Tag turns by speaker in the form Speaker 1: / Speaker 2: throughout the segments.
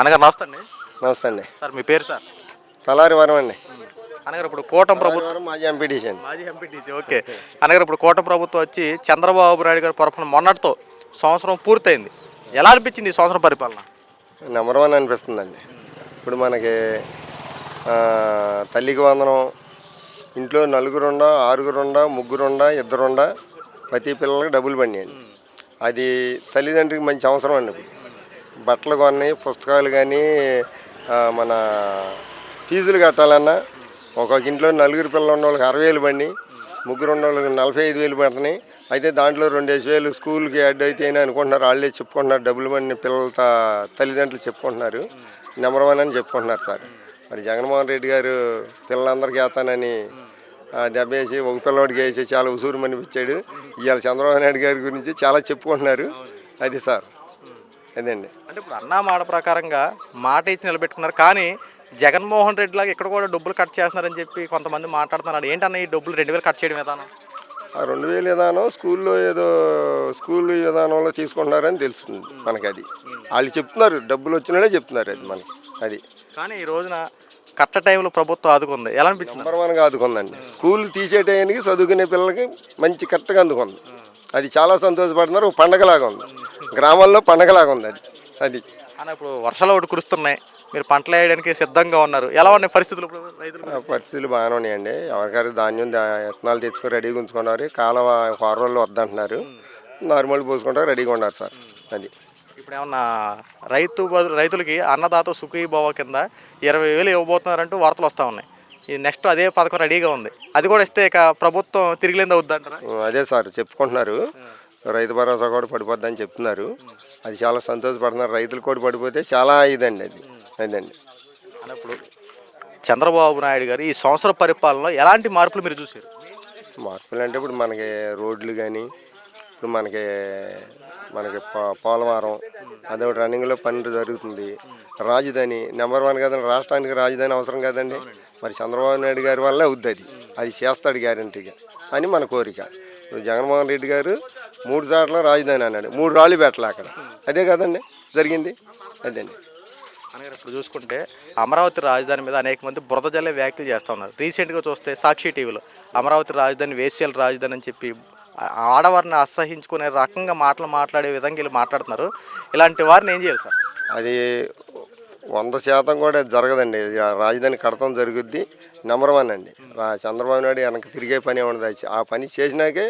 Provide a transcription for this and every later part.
Speaker 1: అనగారు నమస్తే అండి.
Speaker 2: నమస్తే అండి.
Speaker 1: సార్ మీ పేరు సార్?
Speaker 2: తలారి వరం అండి.
Speaker 1: అనగారు ఇప్పుడు కూటమి ప్రభుత్వం
Speaker 2: మాజీ ఎంపీటీసీ అండి.
Speaker 1: మాజీ ఎంపీటీసీ ఓకే. అనగారు ఇప్పుడు కూటమి ప్రభుత్వం వచ్చి చంద్రబాబు నాయుడు గారి పొరపాటు మొన్నటితో సంవత్సరం పూర్తయింది. ఎలా అనిపించింది ఈ సంవత్సరం పరిపాలన?
Speaker 2: నెంబర్ వన్ అనిపిస్తుందండి. ఇప్పుడు మనకి తల్లికి వందనం ఇంట్లో నలుగురుండా ఆరుగురుండా ముగ్గురుండా ఇద్దరుండా ప్రతి పిల్లలకి డబ్బులు పడినాయండి. అది తల్లిదండ్రికి మంచి అవసరం అండి ఇప్పుడు. బట్టలు కొన్నాయి పుస్తకాలు కానీ మన ఫీజులు కట్టాలన్నా ఒక్కొక్క ఇంట్లో నలుగురు పిల్లలు ఉన్న వాళ్ళకి అరవై వేలు బండి ముగ్గురు ఉన్న వాళ్ళకి నలభై ఐదు వేలు పడినాయి అయితే దాంట్లో రెండేసి వేలు స్కూల్కి అడ్డు అయితే అనుకుంటున్నారు. వాళ్ళే చెప్పుకుంటున్నారు. డబ్బులు పడిన పిల్లల తల్లిదండ్రులు చెప్పుకుంటున్నారు. నెంబర్ వన్ అని చెప్పుకుంటున్నారు సార్. మరి జగన్మోహన్ రెడ్డి గారు పిల్లలందరికీ వేస్తానని దెబ్బ దెబ్బేసి ఒక పిల్లవాడికి వేసి చాలా ఉసూరు మనిపించాడు. ఇవాళ చంద్రబాబు నాయుడు గారి గురించి చాలా చెప్పుకుంటున్నారు. అది సార్. అదండి.
Speaker 1: అంటే ఇప్పుడు అన్నా మాట ప్రకారంగా మాట ఇచ్చి నిలబెట్టుకున్నారు. కానీ జగన్మోహన్ రెడ్డి లాగా ఇక్కడ కూడా డబ్బులు కట్ చేస్తున్నారని చెప్పి కొంతమంది మాట్లాడుతున్నారు. ఏంటన్న ఈ డబ్బులు రెండు వేలు కట్ చేయడం విధానం?
Speaker 2: ఆ రెండు వేలు విధానం స్కూల్లో ఏదో స్కూల్ విధానంలో తీసుకుంటున్నారని తెలుస్తుంది మనకి అది. వాళ్ళు చెప్తున్నారు డబ్బులు వచ్చినాడే చెప్తున్నారు అది మనకి అది.
Speaker 1: కానీ ఈ రోజున కట్ట టైంలో ప్రభుత్వం ఆదుకుంది. ఎలా అనిపించింది?
Speaker 2: నెంబర్ వన్గా అందుకుందండి స్కూల్ తీసే టైంకి చదువుకునే పిల్లలకి మంచి కరెక్ట్గా అందుకుంది. అది చాలా సంతోషపడుతున్నారు ఒక పండగలాగా ఉంది. గ్రామాల్లో పండగలాగా ఉంది అది. అది.
Speaker 1: అన్న ఇప్పుడు వర్షాలు ఒకటి కురుస్తున్నాయి. మీరు పంటలు వేయడానికి సిద్ధంగా ఉన్నారు. ఎలా ఉన్నాయి పరిస్థితులు ఇప్పుడు రైతులు?
Speaker 2: పరిస్థితులు బాగానే ఉన్నాయండి. ఎవరికారు ధాన్యం విత్తనాలు తెచ్చుకొని రెడీగా ఉంచుకున్నారు. కాలువ రోజులు వద్దంటున్నారు. నార్మల్ పోసుకుంటారు రెడీగా ఉన్నారు సార్. అది.
Speaker 1: ఇప్పుడు ఏమన్నా రైతు రైతులకి అన్నదాత సుఖీభావ కింద ఇరవై వేలు ఇవ్వబోతున్నారంటూ వార్తలు వస్తూ ఉన్నాయి. ఈ నెక్స్ట్ అదే పథకం రెడీగా ఉంది. అది కూడా ఇస్తే ఇక ప్రభుత్వం తిరిగిలేంది అవుద్దంటారా
Speaker 2: అదే సార్ చెప్పుకుంటున్నారు. రైతు భరోసా కూడా పడిపోద్దని చెప్తున్నారు. అది చాలా సంతోషపడుతున్నారు. రైతులు కూడా పడిపోతే చాలా ఇదండి అది. అదండి.
Speaker 1: అన్నప్పుడు చంద్రబాబు నాయుడు గారు ఈ సంవత్సర పరిపాలనలో ఎలాంటి మార్పులు మీరు చూసారు
Speaker 2: మార్పులు అంటే ఇప్పుడు మనకి రోడ్లు కానీ ఇప్పుడు మనకి మనకి పోలవరం అదొకటి రన్నింగ్లో పని జరుగుతుంది. రాజధాని నెంబర్ వన్ కదండి రాష్ట్రానికి రాజధాని అవసరం కదండి. మరి చంద్రబాబు నాయుడు గారి వల్లే అవుద్ది అది. అది చేస్తాడు గ్యారంటీగా అని మన కోరిక. ఇప్పుడు జగన్మోహన్ రెడ్డి గారు మూడు సార్లు రాజధాని అన్నాడు. మూడు రాళ్ళు పెట్టలే అక్కడ. అదే కదండి జరిగింది? అదండి
Speaker 1: అనగా ఇప్పుడు చూసుకుంటే అమరావతి రాజధాని మీద అనేక మంది బురద జల్లే వ్యాఖ్యలు చేస్తూ ఉన్నారు. రీసెంట్గా చూస్తే సాక్షి టీవీలో అమరావతి రాజధాని వేశ్యల రాజధాని అని చెప్పి ఆడవారిని అసహించుకునే రకంగా మాటలు మాట్లాడే విధంగా వీళ్ళు మాట్లాడుతున్నారు. ఇలాంటి వారిని ఏం చేయాలి సార్?
Speaker 2: అది వంద శాతం కూడా జరగదండి. రాజధాని కడతం జరుగుద్ది. నెంబర్ వన్ అండి. చంద్రబాబు నాయుడు వెనక తిరిగే పని ఉండదు ఆ పని చేసినాకే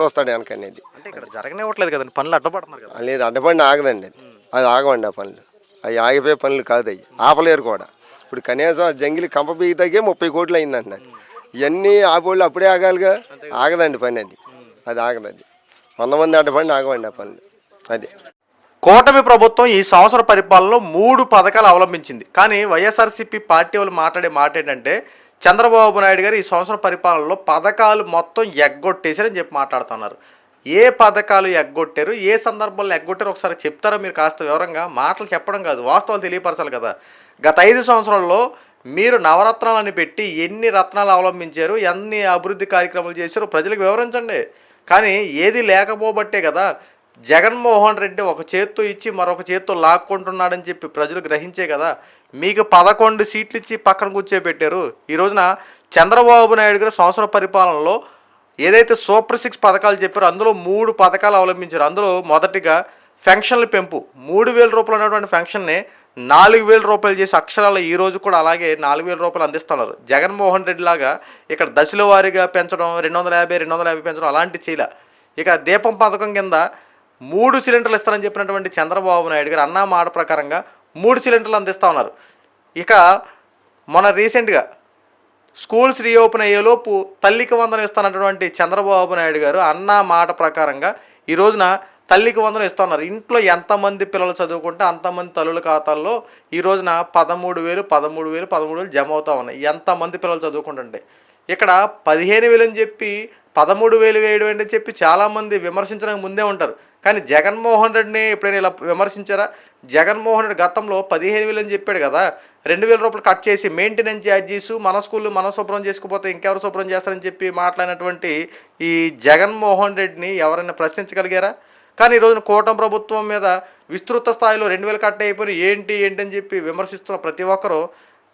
Speaker 2: చూస్తాడు వెనక అనేది.
Speaker 1: అంటే ఇక్కడ జరగనివ్వట్లేదు కదండి పనులు అడ్డపడుతున్నారు కదా.
Speaker 2: లేదు అడ్డపండి ఆగదండి అది. అది ఆగవండి ఆ పనులు. అవి ఆగిపోయే పనులు కాదు అవి. ఆపలేరు కూడా. ఇప్పుడు కనీసం జంగిలి కంప బీగితకే ముప్పై కోట్లు అయిందండి ఇవన్నీ ఆపోళ్ళు అప్పుడే ఆగాలిగా? ఆగదండి పని అది. అది ఆగదండి. వంద మంది అడ్డపండి ఆగవండి ఆ పనులు. అది.
Speaker 1: కూటమి ప్రభుత్వం ఈ సంవత్సర పరిపాలనలో మూడు పథకాలు అవలంబించింది. కానీ వైఎస్ఆర్సీపీ పార్టీ వాళ్ళు మాట్లాడే మాట ఏంటంటే చంద్రబాబు నాయుడు గారు ఈ సంవత్సరం పరిపాలనలో పథకాలు మొత్తం ఎగ్గొట్టేశారని చెప్పి మాట్లాడుతున్నారు. ఏ పథకాలు ఎగ్గొట్టారు? ఏ సందర్భంలో ఎగ్గొట్టారు? ఒకసారి చెప్తారో మీరు కాస్త వివరంగా? మాటలు చెప్పడం కాదు వాస్తవాలు తెలియపరచాలి కదా. గత ఐదు సంవత్సరాల్లో మీరు నవరత్నాలను పెట్టి ఎన్ని రత్నాలు అవలంబించారు? ఎన్ని అభివృద్ధి కార్యక్రమాలు చేశారు? ప్రజలకు వివరించండి. కానీ ఏది లేకపోబట్టే కదా జగన్మోహన్ రెడ్డి ఒక చేత్తో ఇచ్చి మరొక చేత్తో లాక్కుంటున్నాడని చెప్పి ప్రజలు గ్రహించే కదా మీకు పదకొండు సీట్లు ఇచ్చి పక్కన కూర్చోబెట్టారు. ఈ రోజున చంద్రబాబు నాయుడు గారు సంవత్సర పరిపాలనలో ఏదైతే సూపర్ సిక్స్ పథకాలు చెప్పారో అందులో మూడు పథకాలు అవలంబించారు. అందులో మొదటిగా ఫెన్షన్ల పెంపు. మూడు వేల రూపాయలు ఉన్నటువంటి ఫెన్షన్ని నాలుగు వేల రూపాయలు చేసి అక్షరాలు ఈ రోజు కూడా అలాగే నాలుగు వేల రూపాయలు అందిస్తున్నారు. జగన్మోహన్ రెడ్డి లాగా ఇక్కడ దశల వారీగా పెంచడం రెండు వందల యాభై రెండు వందల యాభై పెంచడం అలాంటి చేయలే. ఇక దీపం పథకం కింద మూడు సిలిండర్లు ఇస్తారని చెప్పినటువంటి చంద్రబాబు నాయుడు గారు అన్న మాట ప్రకారంగా మూడు సిలిండర్లు అందిస్తూ ఉన్నారు. ఇక మొన్న రీసెంట్గా స్కూల్స్ రీఓపెన్ అయ్యేలోపు తల్లికి వందనం ఇస్తానటువంటి చంద్రబాబు నాయుడు గారు అన్న మాట ప్రకారంగా ఈ రోజున తల్లికి వందనం ఇస్తున్నారు ఇంట్లో ఎంతమంది పిల్లలు చదువుకుంటే అంతమంది తల్లుల ఖాతాల్లో ఈ రోజున పదమూడు వేలు పదమూడు వేలు పదమూడు వేలు జమ అవుతూ ఉన్నాయి. ఎంతమంది పిల్లలు చదువుకుంటుంటే. ఇక్కడ పదిహేను వేలు అని చెప్పి పదమూడు వేలు వేయడం అని చెప్పి చాలామంది విమర్శించడానికి ముందే ఉంటారు. కానీ జగన్మోహన్ రెడ్డిని ఎప్పుడైనా ఇలా విమర్శించారా? జగన్మోహన్ రెడ్డి గతంలో పదిహేను వేలు అని చెప్పాడు కదా రెండు వేల రూపాయలు కట్ చేసి మెయింటెనెన్స్ ఛార్జీస్ మన స్కూల్ మనం శుభ్రం చేసుకుపోతే ఇంకెవరు శుభ్రం చేస్తారని చెప్పి మాట్లాడినటువంటి ఈ జగన్మోహన్ రెడ్డిని ఎవరైనా ప్రశ్నించగలిగారా? కానీ ఈ రోజున కూటమి ప్రభుత్వం మీద విస్తృత స్థాయిలో రెండు వేలు కట్ అయిపోయి ఏంటి ఏంటి అని చెప్పి విమర్శిస్తున్న ప్రతి ఒక్కరూ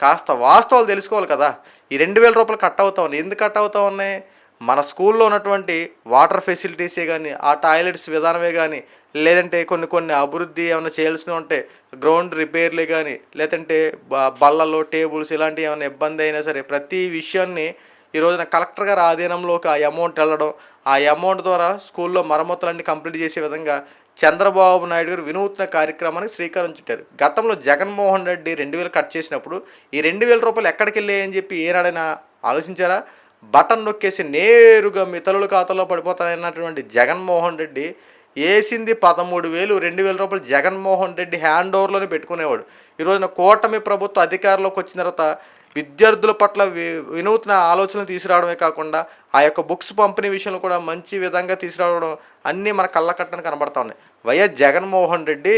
Speaker 1: కాస్త వాస్తవాలు తెలుసుకోవాలి కదా. ఈ రెండు వేల రూపాయలు కట్ అవుతా ఉన్నాయి. ఎందుకు కట్ అవుతా ఉన్నాయి? మన స్కూల్లో ఉన్నటువంటి వాటర్ ఫెసిలిటీసే కానీ ఆ టాయిలెట్స్ విధానమే కానీ లేదంటే కొన్ని కొన్ని అభివృద్ధి ఏమైనా చేయాల్సినవి ఉంటే గ్రౌండ్ రిపేర్లే కానీ లేదంటే బ- బల్లలు టేబుల్స్ ఇలాంటివి ఏమైనా ఇబ్బంది అయినా సరే ప్రతి విషయాన్ని ఈ రోజున కలెక్టర్ గారి ఆధీనంలోకి ఆ అమౌంట్ వెళ్ళడం ఆ అమౌంట్ ద్వారా స్కూల్లో మరమ్మతులన్నీ కంప్లీట్ చేసే విధంగా చంద్రబాబు నాయుడు గారు వినూత్న కార్యక్రమానికి శ్రీకారం చుట్టారు గతంలో జగన్మోహన్ రెడ్డి రెండు వేలు కట్ చేసినప్పుడు ఈ రెండు వేల రూపాయలు ఎక్కడికి వెళ్ళాయని చెప్పి ఏనాడైనా ఆలోచించారా? బటన్ నొక్కేసి నేరుగా మీ ఖాతాలో పడిపోతాయన్నటువంటి జగన్మోహన్ రెడ్డి వేసింది పదమూడు వేలు రెండు వేల రూపాయలు జగన్మోహన్ రెడ్డి హ్యాండ్ ఓవర్లోనే పెట్టుకునేవాడు. ఈరోజున కూటమి ప్రభుత్వ అధికారంలోకి వచ్చిన తర్వాత విద్యార్థుల పట్ల వి వినూత్న ఆలోచనలు తీసుకురావడమే కాకుండా ఆ యొక్క బుక్స్ పంపిణీ విషయంలో కూడా మంచి విధంగా తీసుకురావడం అన్నీ మన కళ్ళ కట్టని కనబడతా ఉన్నాయి. వైఎస్ జగన్మోహన్ రెడ్డి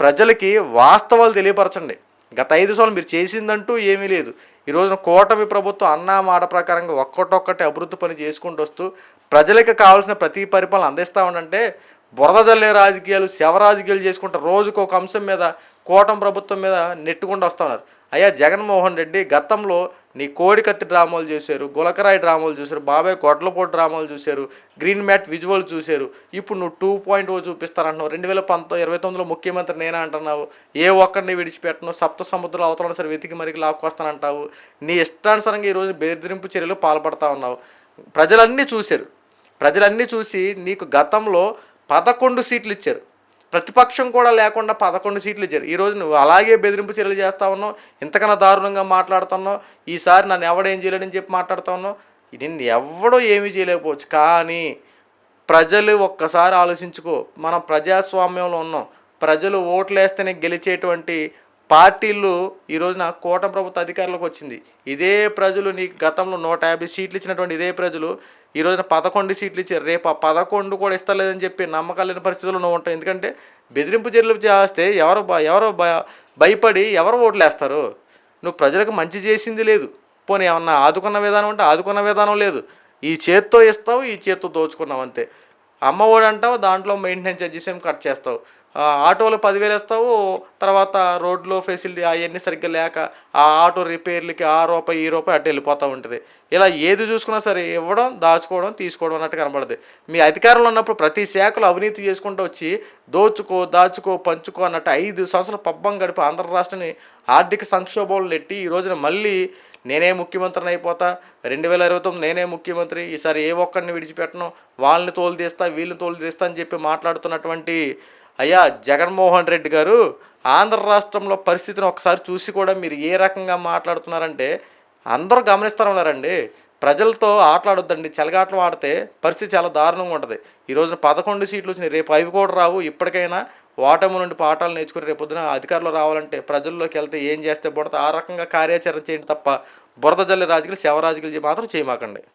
Speaker 1: ప్రజలకి వాస్తవాలు తెలియపరచండి. గత ఐదు సంవత్సరాలు మీరు చేసిందంటూ ఏమీ లేదు. ఈ రోజున కూటమి ప్రభుత్వం అన్నా మాట ప్రకారంగా ఒక్కటొక్కటి అభివృద్ధి పని చేసుకుంటూ వస్తూ ప్రజలకు కావాల్సిన ప్రతి పరిపాలన అందిస్తా ఉండంటే బురద జల్లే రాజకీయాలు శవ రాజకీయాలు చేసుకుంటూ రోజుకు ఒక అంశం మీద కూటమి ప్రభుత్వం మీద నెట్టుకుంటూ వస్తూ ఉన్నారు. అయ్యా జగన్మోహన్ రెడ్డి గతంలో నీ కోడికత్తి డ్రామాలు చూశారు గులకరాయి డ్రామాలు చూశారు బాబాయ్ కొట్లపోటు డ్రామాలు చూశారు గ్రీన్ మ్యాట్ విజువల్ చూశారు. ఇప్పుడు నువ్వు టూ పాయింట్ ఓ చూపిస్తానంటున్నావు. రెండు వేల పంతొమ్మిది ఇరవై తొమ్మిదిలో ముఖ్యమంత్రి నేనే అంటున్నావు. ఏ ఒక్కరిని విడిచిపెట్టను సప్త సముద్రాలు అవతల సరే వెతికి మరికి లాక్కొస్తానంటావు. నీ ఇష్టానుసారంగా ఈరోజు బెదిరింపు చర్యలు పాల్పడతా ఉన్నావు. ప్రజలన్నీ చూశారు. ప్రజలన్నీ చూసి నీకు గతంలో పదకొండు సీట్లు ఇచ్చారు. ప్రతిపక్షం కూడా లేకుండా పదకొండు సీట్లు ఇచ్చారు ఈరోజు నువ్వు అలాగే బెదిరింపు చర్యలు చేస్తా ఉన్నావు ఇంతకన్నా దారుణంగా మాట్లాడుతున్నావు ఈసారి నన్ను ఎవడేం చేయలేడని చెప్పి మాట్లాడుతా ఉన్నావు. నిన్ను ఎవడో ఏమీ చేయలేకపోవచ్చు. కానీ ప్రజలు ఒక్కసారి ఆలోచించుకో మనం ప్రజాస్వామ్యంలో ఉన్నాం. ప్రజలు ఓట్లు వేస్తేనే గెలిచేటువంటి పార్టీలు ఈ రోజున కూటమి ప్రభుత్వ అధికారులకు వచ్చింది. ఇదే ప్రజలు నీ గతంలో నూట యాభై సీట్లు ఇచ్చినటువంటి ఇదే ప్రజలు ఈ రోజున పదకొండు సీట్లు ఇచ్చారు. రేపు ఆ పదకొండు కూడా ఇస్తలేదని చెప్పి నమ్మకాలు లేని పరిస్థితుల్లో నువ్వు ఉంటావు. ఎందుకంటే బెదిరింపు చర్యలు చేస్తే ఎవరు ఎవరో ఎవరు భయపడి ఎవరు ఓట్లు వేస్తారు నువ్వు ప్రజలకు మంచి చేసింది లేదు. పోనీ ఏమన్నా ఆదుకున్న విధానం అంటే ఆదుకున్న విధానం లేదు. ఈ చేత్తో ఇస్తావు ఈ చేత్తో దోచుకున్నావు అంతే. అమ్మఒడి అంటావు దాంట్లో మెయింటెనెన్స్ ఛార్జెస్ ఏం కట్ చేస్తావు? ఆటోలో పదివేలు వేస్తావు తర్వాత రోడ్లో ఫెసిలిటీ అవన్నీ సరిగ్గా లేక ఆ ఆటో రిపేర్లకి ఆ రూపాయి ఈ రూపాయి అటు వెళ్ళిపోతూ ఉంటుంది. ఇలా ఏది చూసుకున్నా సరే ఇవ్వడం దాచుకోవడం తీసుకోవడం అన్నట్టు కనబడుతుంది మీ అధికారంలో ఉన్నప్పుడు ప్రతి శాఖలో అవినీతి చేసుకుంటూ వచ్చి దోచుకో దాచుకో పంచుకో అన్నట్టు ఐదు సంవత్సరాల పబ్బం గడిపి ఆంధ్ర రాష్ట్రాన్ని ఆర్థిక సంక్షోభంలో నెట్టి ఈ రోజున మళ్ళీ నేనే ముఖ్యమంత్రిని అయిపోతా రెండు వేల ఇరవై తొమ్మిది నేనే ముఖ్యమంత్రి ఈసారి ఏ ఒక్కరిని విడిచిపెట్టను వాళ్ళని తోలు తీస్తా వీళ్ళని తోలు తీస్తా అని చెప్పి మాట్లాడుతున్నటువంటి అయ్యా జగన్మోహన్ రెడ్డి గారు ఆంధ్ర రాష్ట్రంలో పరిస్థితిని ఒకసారి చూసి కూడా మీరు ఏ రకంగా మాట్లాడుతున్నారంటే అందరూ గమనిస్తూ ఉన్నారండి. ప్రజలతో ఆటలాడొద్దండి. చెలగాటలు ఆడితే పరిస్థితి చాలా దారుణంగా ఉంటుంది. ఈ రోజున పదకొండు సీట్లు వచ్చినాయి. రేపు అవి కూడా రావు. ఇప్పటికైనా ఓటమి నుండి పాఠాలు నేర్చుకుని రేపు పొద్దున అధికారులు రావాలంటే ప్రజల్లోకి వెళ్తే ఏం చేస్తే బుడత? ఆ రకంగా కార్యాచరణ చేయండి తప్ప బురద జల్లి రాజకీయాలు శవ మాత్రం చేయమాకండి.